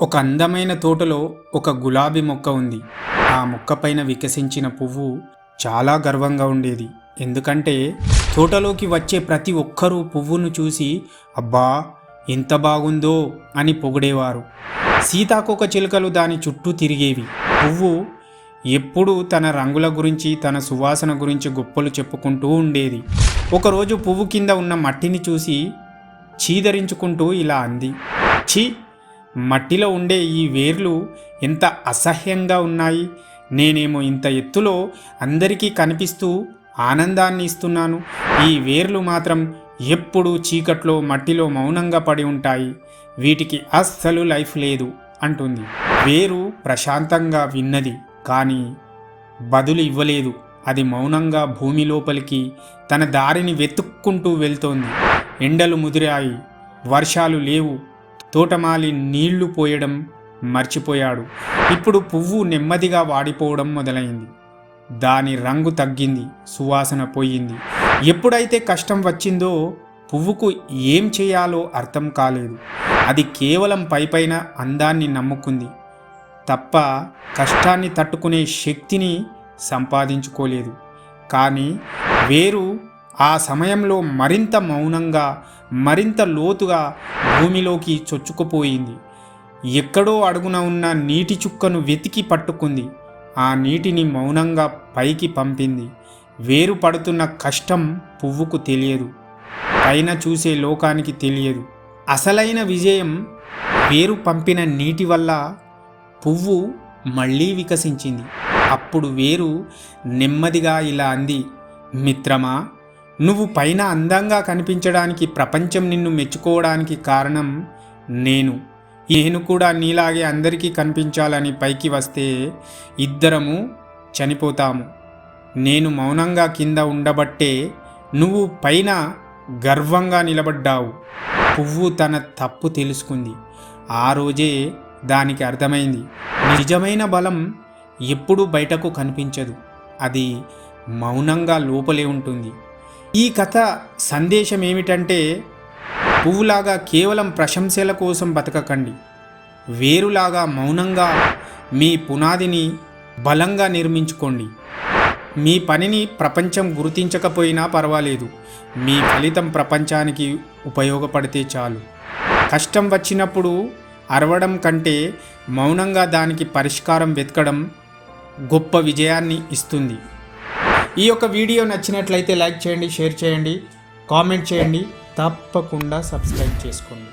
ఒక అందమైన తోటలో ఒక గులాబీ మొక్క ఉంది. ఆ మొక్క పైన వికసించిన పువ్వు చాలా గర్వంగా ఉండేది. ఎందుకంటే తోటలోకి వచ్చే ప్రతి ఒక్కరూ పువ్వును చూసి అబ్బా ఎంత బాగుందో అని పొగిడేవారు. సీతాకోక చిలుకలు దాని చుట్టూ తిరిగేవి. పువ్వు ఎప్పుడూ తన రంగుల గురించి తన సువాసన గురించి గొప్పలు చెప్పుకుంటూ ఉండేది. ఒకరోజు పువ్వు కింద ఉన్న మట్టిని చూసి చీదరించుకుంటూ ఇలా అంది. చీ మట్టిలో ఉండే ఈ వేర్లు ఎంత అసహ్యంగా ఉన్నాయి. నేనేమో ఇంత ఎత్తులో అందరికీ కనిపిస్తూ ఆనందాన్ని ఇస్తున్నాను. ఈ వేర్లు మాత్రం ఎప్పుడూ చీకట్లో మట్టిలో మౌనంగా పడి ఉంటాయి. వీటికి అస్సలు లైఫ్ లేదు అంటుంది. వేరు ప్రశాంతంగా విన్నది కానీ బదులు ఇవ్వలేదు. అది మౌనంగా భూమి లోపలికి తన దారిని వెతుక్కుంటూ వెళ్తోంది. ఎండలు ముదిరాయి. వర్షాలు లేవు. తోటమాలి నీళ్ళు పోయడం మర్చిపోయాడు. ఇప్పుడు పువ్వు నెమ్మదిగా వాడిపోవడం మొదలైంది. దాని రంగు తగ్గింది సువాసన పోయింది. ఎప్పుడైతే కష్టం వచ్చిందో పువ్వుకు ఏం చేయాలో అర్థం కాలేదు. అది కేవలం పైపైన అందాన్ని నమ్ముకుంది. తప్ప కష్టాన్ని తట్టుకునే శక్తిని సంపాదించుకోలేదు. కానీ వేరు ఆ సమయంలో మరింత మౌనంగా మరింత లోతుగా భూమిలోకి చొచ్చుకుపోయింది. ఎక్కడో అడుగున ఉన్న నీటి చుక్కను వెతికి పట్టుకుంది. ఆ నీటిని మౌనంగా పైకి పంపింది. వేరు పడుతున్న కష్టం పువ్వుకు తెలియదు. పైన చూసే లోకానికి తెలియదు. అసలైన విజయం వేరు పంపిన నీటి వల్ల పువ్వు మళ్ళీ వికసించింది. అప్పుడు వేరు నెమ్మదిగా ఇలా అంది మిత్రమా నువ్వు పైన అందంగా కనిపించడానికి ప్రపంచం నిన్ను మెచ్చుకోవడానికి కారణం నేను. నేను కూడా నీలాగే అందరికీ కనిపించాలని పైకి వస్తే ఇద్దరము చనిపోతాము. నేను మౌనంగా కింద ఉండబట్టే నువ్వు పైన గర్వంగా నిలబడ్డావు. పువ్వు తన తప్పు తెలుసుకుంది. ఆ రోజే దానికి అర్థమైంది. నిజమైన బలం ఎప్పుడూ బయటకు కనిపించదు. అది మౌనంగా లోపలే ఉంటుంది. ఈ కథ సందేశం ఏమిటంటే పువ్వులాగా కేవలం ప్రశంసల కోసం బతకకండి. వేరులాగా మౌనంగా మీ పునాదిని బలంగా నిర్మించుకోండి. మీ పనిని ప్రపంచం గుర్తించకపోయినా పర్వాలేదు. మీ ఫలితం ప్రపంచానికి ఉపయోగపడితే చాలు. కష్టం వచ్చినప్పుడు అరవడం కంటే మౌనంగా దానికి పరిష్కారం వెతకడం గొప్ప విజయాన్ని ఇస్తుంది. ఈ యొక్క వీడియో నచ్చినట్లయితే లైక్ చేయండి షేర్ చేయండి కామెంట్ చేయండి. తప్పకుండా సబ్స్క్రైబ్ చేసుకోండి.